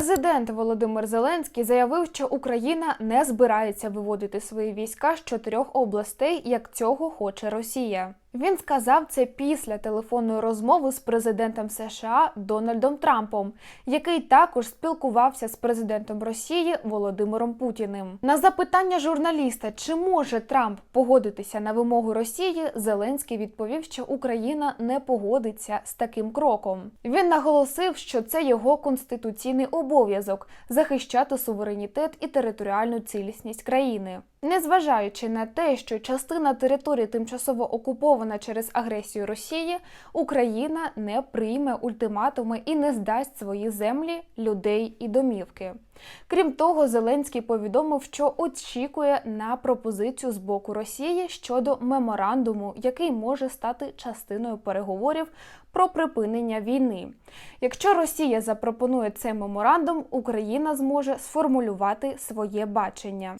Президент Володимир Зеленський заявив, що Україна не збирається виводити свої війська з чотирьох областей, як цього хоче Росія. Він сказав це після телефонної розмови з президентом США Дональдом Трампом, який також спілкувався з президентом Росії Володимиром Путіним. На запитання журналіста, чи може Трамп погодитися на вимогу Росії, Зеленський відповів, що Україна не погодиться з таким кроком. Він наголосив, що це його конституційний обов'язок захищати суверенітет і територіальну цілісність країни. Незважаючи на те, що частина території тимчасово окупована через агресію Росії, Україна не прийме ультиматуми і не здасть свої землі, людей і домівки. Крім того, Зеленський повідомив, що очікує на пропозицію з боку Росії щодо меморандуму, який може стати частиною переговорів про припинення війни. Якщо Росія запропонує цей меморандум, Україна зможе сформулювати своє бачення.